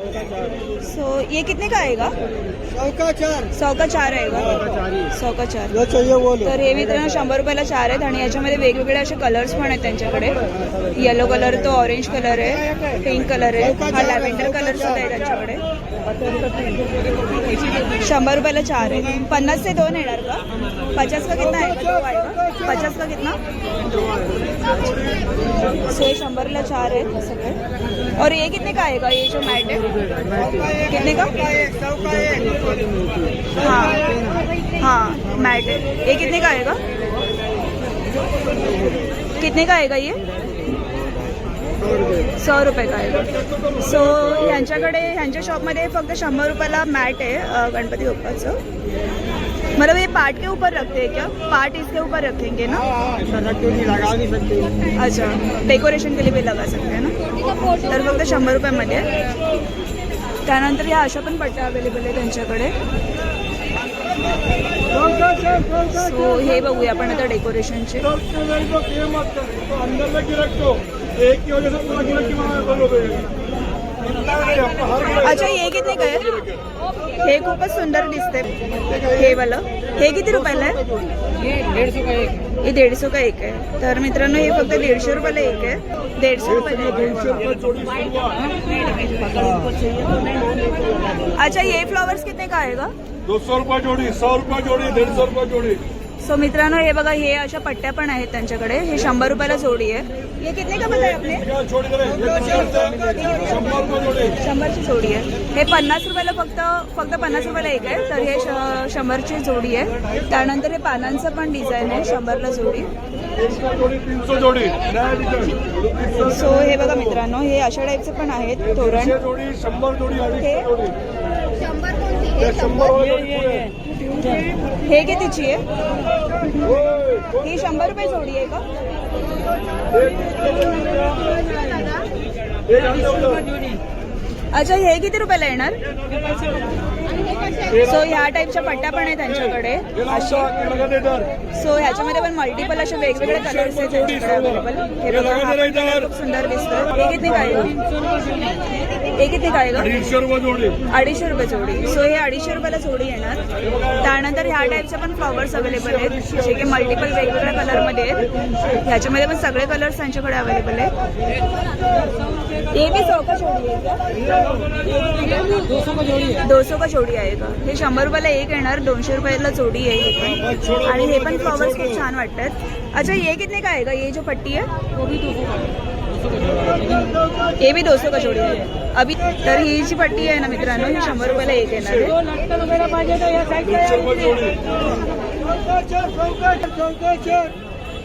So ये कितने का आएगा? चौका चार। सौ का चार आएगा। सौ का चार। तर हे मित्रांनो शंभर रुपयाला चार आहेत आणि याच्यामध्ये वेगवेगळे असे कलर्स पण आहेत त्यांच्याकडे. येलो कलर तो ऑरेंज कलर आहे पिंक कलर आहे. हा लॅव्हेंडर कलर सुद्धा आहे त्यांच्याकडे. शंभर रुपयाला चार आहे. पन्नास से दोन येणार का? पचास का कितना आहे? का आहे का पचास का कितना? सो ये शंभरला चार आहे सगळे. और ये कितने का आएगा ये जो मैट है कितने का हाँ हाँ मैट है ये कितने का आएगा कितने का आएगा ये सौ रुपये का आएगा सो ह्यांच्याकडे ह्यांच्या शॉपमध्ये फक्त शंभर रुपयाला मॅट आहे अ, गणपति बप्पाचं मतलब ये पार्ट के ऊपर रखते हैं क्या पार्ट इसके ऊपर रखेंगे ना अच्छा डेकोरेशन के लिए भी लगा सकते हैं ना तर फक्त शंभर रुपयामध्ये आहे. त्यानंतर या अशा पण पट्ट्या अवेलेबल आहे त्यांच्याकडे. सो हे बघूया आपण आता डेकोरेशनचे अच्छा हे किती काय हे खूपच सुंदर दिसते हे वालं. हे किती रुपयाला आहे? हे दीडशे का एक आहे. तर मित्रांनो हे फक्त दीडशे रुपयाला एक आहे. दीडशे रुपयाला आहे. अच्छा ये फ्लॉवर्स कितने का आएगा दो सौ रुपया जोड़ी सौ रुपया जोड़ी सौ रुपया जोड़ी. सो मित्रांनो हे बघा हे अशा पट्ट्या पण आहेत त्यांच्याकडे. हे शंभर रुपयाला जोडी आहे. हे कितने का बताया आपने? क्या शंभरची जोडी आहे. हे पन्नास रुपयाला फक्त फक्त पन्नास रुपयाला एक आहे तर हे श- शंभरची जोडी आहे. त्यानंतर हे पानांचं पण डिझाईन आहे शंभरला जोडी. जोड़ी जोड़ी सो हे बघा मित्रांनो हे अशा टाईपचे पण आहेत तोरण. हे? कितीची आहे? ही शंभर रुपये जोडी आहे का? अच्छा हे किती रुपयाला येणार? सो ह्या टाईपच्या पट्ट्या पण आहेत त्यांच्याकडे. अशा सो ह्याच्यामध्ये पण मल्टिपल असे वेगवेगळे कलर्स आहेत त्यांच्याकडे अवेलेबल हे खूप सुंदर दिसतोय. हे किती काय हे किती काय अडीचशे रुपये जोडी. सो हे अडीचशे रुपयाला जोडी येणार. त्यानंतर ह्या टाईपचे पण फ्लॉवर्स अवेलेबल आहेत. जे की मल्टिपल वेगवेगळ्या कलरमध्ये आहेत. ह्याच्यामध्ये पण सगळे कलर्स त्यांच्याकडे अवेलेबल आहेत. हे भी सौ का जोडी आहे का? दो सौ का जोडी आहे का? हे शंभर रुपयाला एक येणार. दोनशे रुपयाला जोडी आहे हे आणि हे पण फ्लॉवर्स खूप छान वाटतात. अच्छा ये कितने का आएगा ये जो पट्टी है ये भी दो सौ का जोडी आहे अभी तर ही जी पट्टी आहे ना मित्रांनो ही शंभर रुपयाला एक येणार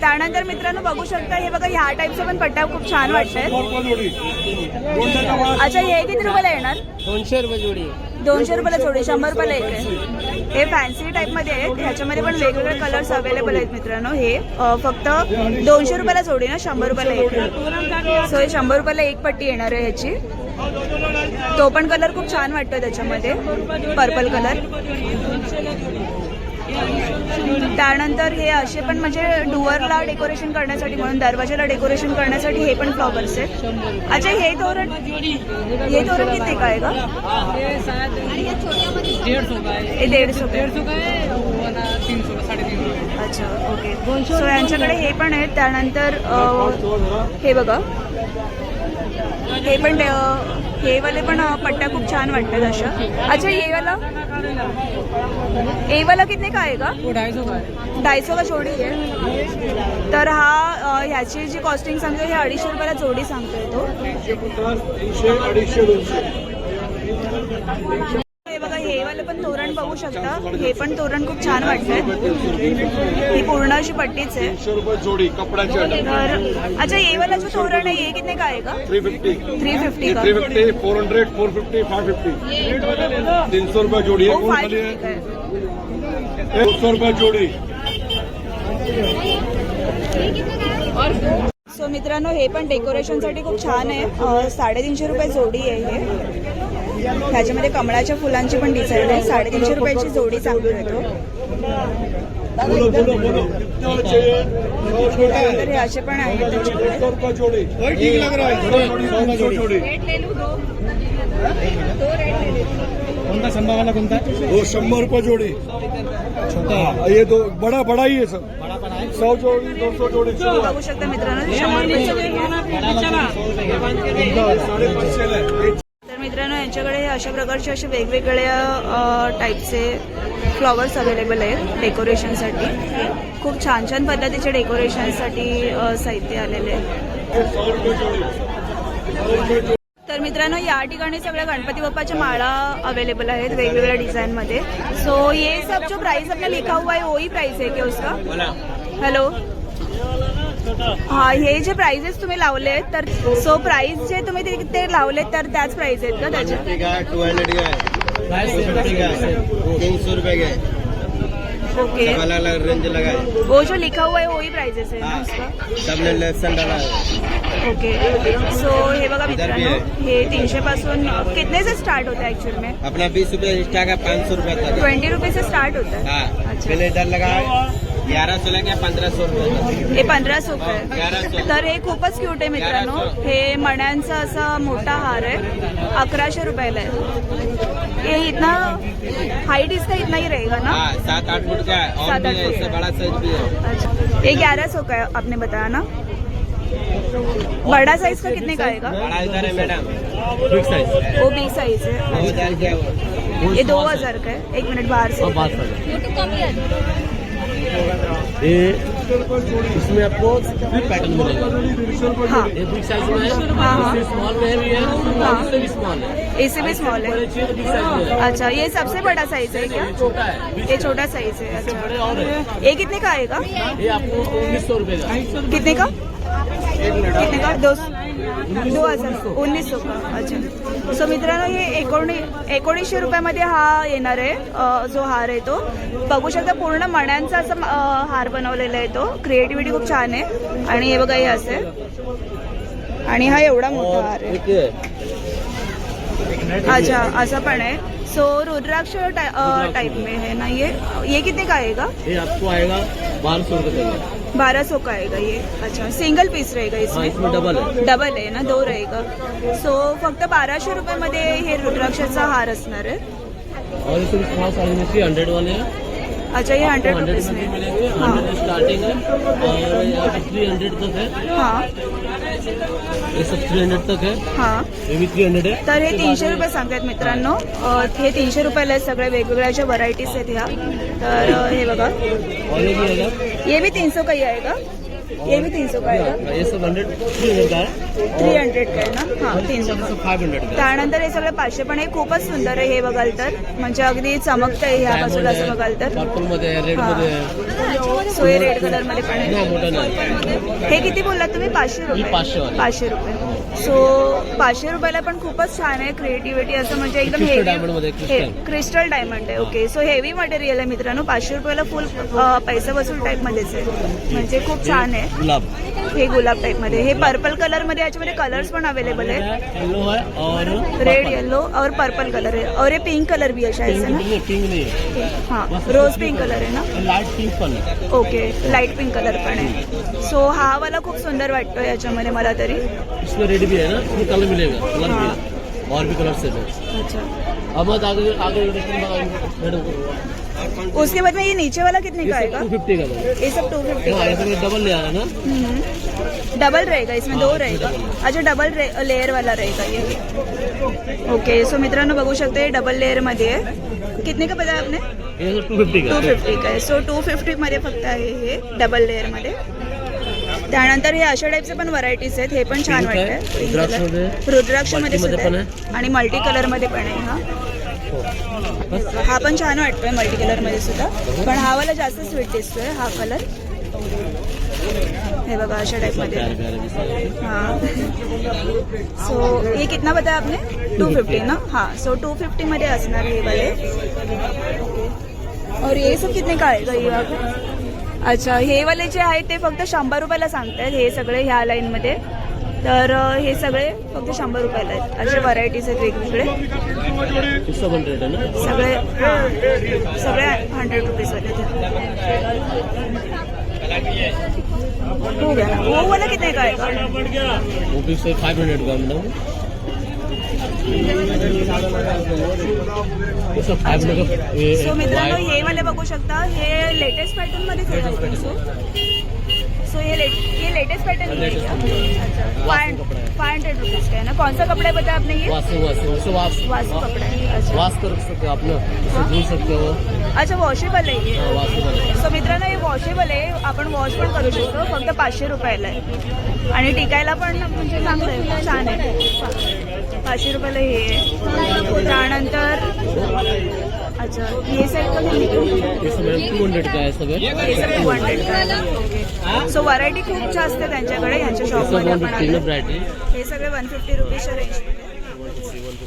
त्यानंतर मित्रांनो बघू शकता हे बघा ह्या टाईपच्या पण पट्ट्या खूप छान माल अच्छा हे किती रुपयाला येणार? दोनशे रुपये जोडी. दोनशे रुपयाला जोडी शंभर रुपयाला एक आहे. हे फॅन्सी टाईपमध्ये आहेत. ह्याच्यामध्ये पण वेगवेगळे कलर्स अवेलेबल आहेत मित्रांनो. हे फक्त दोनशे रुपयाला जोडी ना शंभर रुपयाला एक सो हे शंभर रुपयाला एक पट्टी येणार आहे ह्याची. तो पण कलर खूप छान वाटतो त्याच्यामध्ये. पर्पल कलर त्यानंतर हे असे पण म्हणजे डुअरला डेकोरेशन करण्यासाठी म्हणून दरवाजाला डेकोरेशन करण्यासाठी हे पण फ्लॉवर्स आहेत. अच्छा हे तोरण हे तोरण किती काय का हे का हे दीड तीन अच्छा ओके. सो यांच्याकडे हे पण आहेत. त्यानंतर हे बघा. हे पण हे वाले पण पट्ट्या खूप छान वाटतात अशा. अच्छा हे वाला? ये वाला कितने का आहे का ढाई सौ का है का जोडी आहे तर हा ह्याची जी कॉस्टिंग सांगतो हे अडीचशे रुपयाला जोडी सांगतोय तो. तीनशे तीनशे हे बघा हे वाले पण तोरण बघू शकता. हे पण तोरण खूप छान वाटतंय. ही पूर्ण अशी पट्टीच आहे. तीनशे रुपये जोड़ी कपड्याचे आयटम. तर अच्छा ये वाला जो तोरण है ये कितने का आएगा? थ्री फिफ्टी थ्री फिफ्टी का? Three fifty four hundred four fifty five fifty तीन सौ रुपये जोड़ी है दो सौ रुपये जोड़ी सो मित्रांनो हे पण डेकोरेशनसाठी खूप छान आहे. साडेतीनशे रुपये जोडी आहे हे. ह्याच्यामध्ये कमळाच्या फुलांची पण डिझाईन आहे. साडेतीनशे रुपयाची जोडी सांगतोय तो. बोलो बोलो बोलो कितने वाले चाहिए सौ छोटे त्यानंतर हे असे पण आहेत त्याच्याकडे सौ रुपये जोड़ी. है हाँ, ये दो बड़ा बड़ा ही है सब सौ जोड़ी दो सौ जोड़ी चलो बघू शकता मित्रांनो शंभर रुपये. तर मित्रांनो यांच्याकडे हे अशा प्रकारचे असे वेगवेगळ्या टाईपचे फ्लॉवर्स अवेलेबल आहेत डेकोरेशनसाठी खूप छान छान पद्धतीचे डेकोरेशनसाठी साहित्य आलेले आहे. मित्रांनो या ठिकाणी सगळ्या गणपती बाप्पाच्या माळा अवेलेबल आहेत वेगवेगळ्या डिझाईनमध्ये सो ये सब जो प्राइस अपना लिखा हुआ है वही प्राइस है क्या उसका? हॅलो हा हे जे प्राइजेस तुम्ही लावले आहेत तर सो प्राइस जे तुम्ही ते- ते लावलेत तर त्याच प्राइस आहेत का त्याचे का का का का ओके सब अलग अलग रेंज लगा है वो जो लिखा हुआ है वही प्राइजेस है ना उसका? सबने लेसन डाला है ओके. सो हे बघा भी मित्रांनो हे. तीनशे पासून कितने से स्टार्ट होता है एक्चुअल में? अपना बीस रुपए एक्स्ट्रा का पाँच सौ रुपया है। ट्वेंटी रुपीज से स्टार्ट होता है? हाँ अच्छा। पहले इधर लगा है ग्यारह सौ लगा पंद्रह सौ रुपये हे पंधरा सोपं आहे 1100. तर हे खूपच क्यूट आहे मित्रांनो. 1100. हे मण्यांचा असा मोठा हार आहे. अकराशे रुपयाला आहे. ये इतना हाइट इसका इतना ही रहेगा ना? हाँ सात आठ फुट का है और सात भी आठ है फुट इससे का। बड़ा साइज भी है। अच्छा। ये ग्यारह सौ का है आपने बताया ना? बड़ा साइज़ का कितने का आएगा? बड़ा इधर है मैडम। बिग साइज़ वो बिग साइज़ है। ये दो हज़ार का है। एक मिनट बाहर से। इसमें आपको पैटर्न मिलेगा। हाँ। ये बिग साइज़ में है हाँ। स्मॉल में भी है हाँ। इससे भी स्मॉल है। इससे भी स्मॉल है। तो अच्छा ये सबसे बड़ा साइज़ है क्या? ये छोटा है। ये छोटा साइज़ है अच्छा। ये कितने का आएगा? ये आपको उन्नीस सौ रुपए का। कितने का? कितने का दो दो हजार उन्नीस सौ का अच्छा. सो मित्रांनो हे एकोणी एकोणीसशे रुपयामध्ये हा येणार आहे. जो हार आहे तो. बघू शकता पूर्ण मण्यांचा असा हार बनवलेला आहे तो. क्रिएटिव्हिटी खूप छान आहे. आणि हे बघा हे असे. आणि हा एवढा मोठा हार आहे. अच्छा असा पण आहे. सो रुद्राक्ष टाइप में है ना ये ये कितने का? आएगा ये आपको आएगा बारह सौ रुपए का बारह सौ का आएगा ये. अच्छा सिंगल पीस रहेगा इसमें. इसमें डबल है. डबल आहे ना दो रहेगा. सो फक्त बाराशे रुपयामध्ये हे रुद्राक्षाचा हार असणार आहे. और इसमें हंड्रेड वाले हैं. अच्छा ये हंड्रेड हंड्रेड रुपीज में मिलेंगे हाँ. हंड्रेड स्टार्टिंग है और यहाँ पे थ्री हंड्रेड तक है. हाँ. ये सब थ्री हंड्रेड तक है. हाँ ये भी थ्री हंड्रेड है तर हे तीनशे रुपये सांगतात मित्रांनो. अ, हे तीनशे रुपयाला आहेत सगळ्या वेगवेगळ्या ज्या व्हरायटीज आहेत ह्या. तर अ, हे बघा. और ये भी है ये भी तीन सौ का? ही आएगा ये भी तीन सौ का ये सब हंड्रेड थ्री हंड्रेड का? है थ्री हंड्रेड का आहे ना? हां तीन सौ फाइव हंड्रेड का? त्यानंतर हे सगळं पाचशे पण हे खूपच सुंदर आहे हे बघाल तर. म्हणजे अगदी चमकतंय ह्या बाजूला असं बघाल तर. पर्पलमध्ये रेडमध्ये सो हे. रेड कलरमध्ये पण नाही आहे मोठं नाही. हे किती बोललात तुम्ही? पाचशे रुपये. ही पाचशे वाली. पाचशे रुपये. सो पाचशे रुपयाला पण खूपच छान आहे क्रिएटिव्हिटी असं म्हणजे एकदम हेवी. क्रिस्टल डायमंड आहे. ओके सो हेवी मटेरियल आहे मित्रांनो. पाचशे रुपयाला फुल पैसा वसूल टाईप मध्येच आहे. म्हणजे खूप छान आहे. हे गुलाब टाईपमध्ये. हे पर्पल कलरमध्ये याच्यामध्ये कलर्स पण अवेलेबल आहेत. रेड येलो और पर्पल कलर है और ये पिंक कलर भी है पिंक ना? नहीं पिंक नहीं. है रोज पिंक कलर है ना? लाइट पिंक पण ओके लाइट पिंक कलर पण आहे. सो हा वाला खूप सुंदर वाटतो याच्यामध्ये मला तरी. इसमें रेड भी है ना? इसमें कलर मिलेगा कलर भी है। और भी कलर से है। अच्छा. अब मत आगे आगे उसके बाद में ये नीचे वाला कितने का आएगा? टू फिफ्टी का है ये सब टू फिफ्टी हाँ डबल ले आ रहा है ना? डबल रहेगा इसमें दो हाँ, रहेगा. अच्छा डबल लेयर वाला रहेगा ये. ओके सो मित्रांनो बघू शकते डबल लेयर मध्ये आहे. कितने का बताया आपने? टू फिफ्टी का टू फिफ्टी का आहे. सो टू फिफ्टी मध्ये फक्त आहे हे डबल लेयर मध्ये. त्यानंतर हे अशा टाईपचे पण व्हरायटीज आहेत. हे पण छान Pink आहे, वाटतं रुद्राक्षमध्ये, रुद्राक्षमध्ये? multi सुद्धा मध्ये आहे. आणि मल्टी कलरमध्ये पण आहे हा. बस हा पण छान वाटतोय मल्टी कलरमध्ये सुद्धा. पण हा वाला जास्त स्वीट दिसतोय हा कलर हे बघा अशा टाईपमध्ये. प्यारे प्यारे। हाँ सो ये कितना बताया आपने? टू फिफ्टी ना? हाँ. सो टू फिफ्टी मध्ये असणार हे वाले. और ये सब कितने का आएगा ये वाला अच्छा हे वाले जे आहेत ते फक्त शंभर रुपयाला सांगतात हे सगळे ह्या लाईनमध्ये तर हे सगळे फक्त शंभर रुपयाला आहेत असे व्हरायटीज आहेत वेगवेगळे सगळे हां सगळे हंड्रेड रुपीजवाले हो गया ना काय वाला कितने का आएगा हंड्रेड सो मित्रांनो हे वाले बघू शकता. हे लेटेस्ट पॅटर्न मध्ये सो सो ये लेट ये लेटेस्ट पैटर्न है अच्छा फाइव हंड्रेड रुपीज़ का है ना? कौन सा कपड़ा है बताया आपने ये? वास वास उसे वासु. कपड़ा है अच्छा. वास कर सकते हो आप ना धुल सकते हो अच्छा वॉशेबल आहे हे हाँ, वास कर सो मित्रांनो हे वॉशेबल आहे. आपण वॉश पण करू शकतो. फक्त पाचशे रुपयाला आहे. आणि टिकायला पण म्हणजे चांगलं आहे खूप छान आहे. पाचशे रुपयाला हे आहे. त्यानंतर अच्छा हे two hundred two hundred so variety खूप जास्त आहे त्यांच्याकडे यांच्या ये सब शॉपमध्ये आलो ब्राइटी हे सगळे वन फिफ्टी रुपीजच्या रेंजमध्ये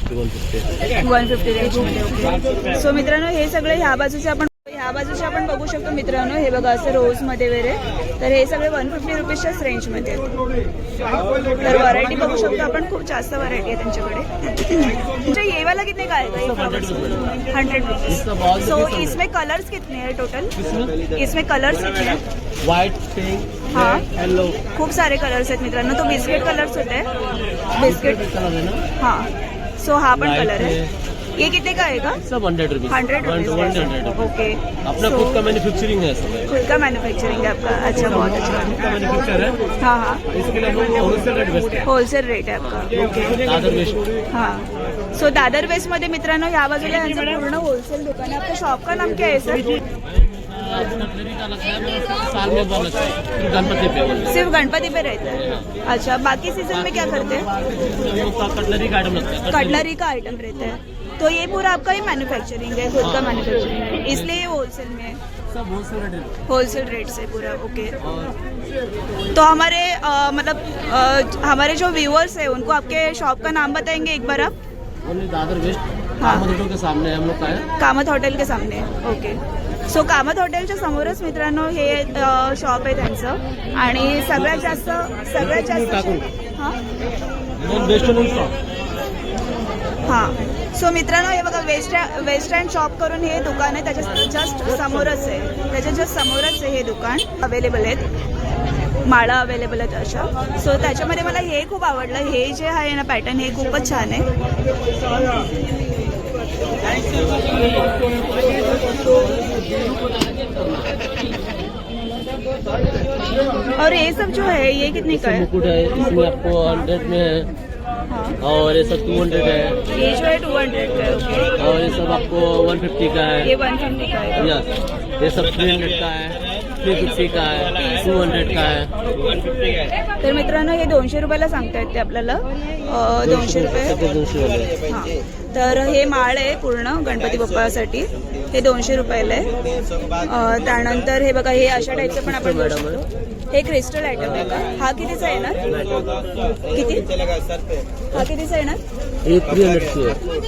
वन फिफ्टी वन रेंजमध्ये ओके सो मित्रांनो हे सगळे ह्या बाजूचे आपण ह्या बाजूचे आपण बघू शकतो मित्रांनो हे बघा असं रोजमध्ये वगैरे. तर हे सगळे वन फिफ्टी रुपीजच्याच रेंजमध्ये आहेत. तर व्हरायटी बघू शकतो आपण खूप जास्त व्हरायटी आहे त्यांच्याकडे. तुमच्या येवाला कितने का आएगा हंड्रेड रुपीज सो इसमें कलर्स कितने हैं टोटल इसमें कलर्स कितने पिंक हाँ। खूप सारे कलर्स आहेत मित्रांनो. तो बिस्किट कलर्स होते. बिस्किट है। सो हा पण कलर है है। ये कितने का आएगा? सब hundred rupees hundred hundred okay अपना खुद का मैन्युफैक्चरिंग है सब। खुद का मैन्युफैक्चरिंग है आपका। अच्छा बहुत अच्छा। है। हाँ हाँ। इसके लिए होलसेल रेट होलसेल आपका। हैं दादर वेस्ट। हाँ। सो दादर वेस्ट मध्ये मित्रांनो या बाजूला यांचं पूर्ण होलसेल दुकान है आपका शॉप का नाम क्या है सर है साल में है गणपति पे सिर्फ़ गणपति पे रहता. है अच्छा बाकी सीज़न में क्या करते? हैं कटलरी का आइटम लगता है कटलरी. का आइटम रहता है. तो ये पूरा आपका ही मैन्युफैक्चरिंग है खुद का मैन्युफैक्चरिंग है। इसलिए ये होलसेल में है। सब होलसेल रेट होलसेल रेट से पूरा ओके तो हमारे अ, मतलब अ, हमारे जो व्यूअर्स है उनको आपके शॉप का नाम बताएंगे एक बार आप? ओनली दादर वेस्ट हाँ। कामत के सामने हम लोग का है। कामत हॉटेल के सामने ओके सो कामत हॉटेलच्या समोरच मित्रांनो हे शॉप आहे त्यांचं. आणि सगळ्यात जास्त सगळ्यात जास्त. हां? हां. सो मित्रांनो हे बघा वेस्ट वेस्ट अँड शॉप करून हे दुकान आहे. त्याच्या जस्ट समोरच आहे. त्याच्या जस्ट समोरच आहे हे दुकान. अवेलेबल आहेत. माळा अवेलेबल आहेत अशा. सो त्याच्यामध्ये मला हे खूप आवडलं. हे जे आहे ना पॅटर्न हे खूपच छान आहे. और ये सब जो है ये कितने का है? इसमें आपको हंड्रेड में है। और ये सब टू हंड्रेड है। ये जो है टू हंड्रेड का है ओके और ये सब आपको वन फिफ्टी का ये है वन फिफ्टी का है। यस ये सब थ्री हंड्रेड का है थ्री फिफ्टी का है टू हंड्रेड का है। तर मित्रांनो हे दोनशे रुपयाला सांगतायत ते आपल्याला. अं, दोनशे रुपये. दोनशे वाले हां. तर हे माळ आहे पूर्ण गणपती बाप्पासाठी. हे दोनशे रुपयाला आहे. अं, त्यानंतर हे बघा हे अशा टाईपचं पण आपण शकतो. हे क्रिस्टल आयटम आहे का? हा कितीचा येणार? किती? हा कितीचा येणार?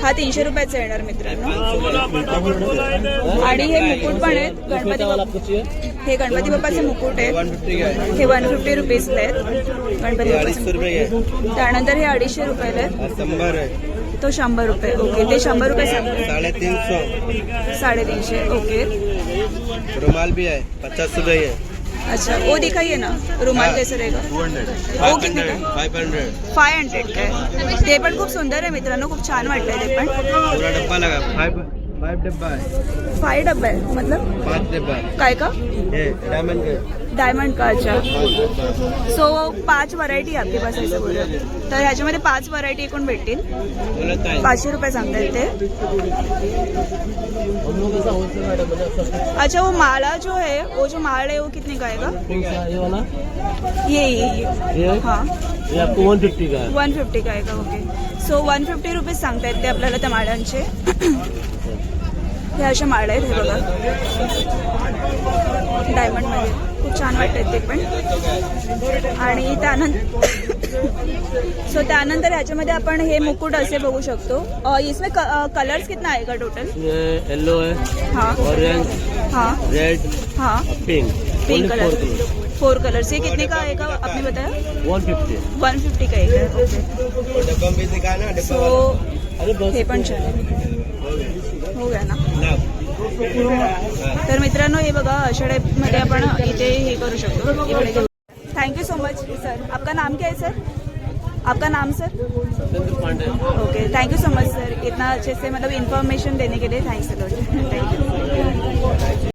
है तीनशे रुपयाचा येणार मित्रांनो. आणि हे मुकुट पण आहेत. गणपती हे गणपती बाप्पाचे मुकुट आहेत हे वन फिफ्टी रुपीजला आहेत. गणपती. त्यानंतर हे अडीचशे रुपयाला आहेत. तो शंभर रुपये. ओके ते शंभर रुपये सौ साडेतीनशे. ओके. रुमाल भी है पचास रुपए है अच्छा वो दिखाइए ना रुमाल कैसे रहेगा? वो फाय हंड्रेड काय ते पण खूप सुंदर आहे मित्रांनो खूप छान वाटलंय ते पण पूरा डब्बा लगा। फाइव डब्बा है डब्बा आहे मतलब? पाँच डब्बा काय का? ये डायमंड का डायमंड का अच्छा. सो पाच व्हरायटी आपली पास ऐसे बोलत तर ह्याच्यामध्ये पाच व्हरायटी एकूण भेटतील. पाचशे रुपये सांगतायत ते. हम लोग ऐसा होलसेल आइटम है सब कुछ अच्छा वो माला जो है वो जो माल है वो कितने का आएगा कौन सा ये वाला ये ये. ये? ये हाँ. ये आपको वन फिफ्टी का है वन फिफ्टी का आहे का? Okay so one fifty rupees सांगतायत ते आपल्याला त्या माळ्यांचे. हे असे माळ आहेत हे बघा. डायमंडमध्ये खूप छान वाटतात ते पण. आणि त्यानंतर सो त्यानंतर ह्याच्यामध्ये आपण हे मुकुट असे बघू शकतो. अ, इसमें कलर्स कितना आएगा टोटल ये येलो है हाँ. ऑरेंज हाँ. रेड हाँ. Pink pink four colour colour four colours ये कितने का आएगा? आपने बताया? वन फिफ्टी वन फिफ्टी का एक है डब्बा सो हे पण छान आहे. हो गया ना? तर मित्रांनो हे बघा अशा टाईपमध्ये आपण इथे हे करू शकतो. इकडे थँक्यू सो मच सर आपका नाम क्या है सर आपका नाम sir okay thank you so much sir इतना अच्छे से मतलब इन्फॉर्मेशन देने के लिए थैंक्स थैंक यू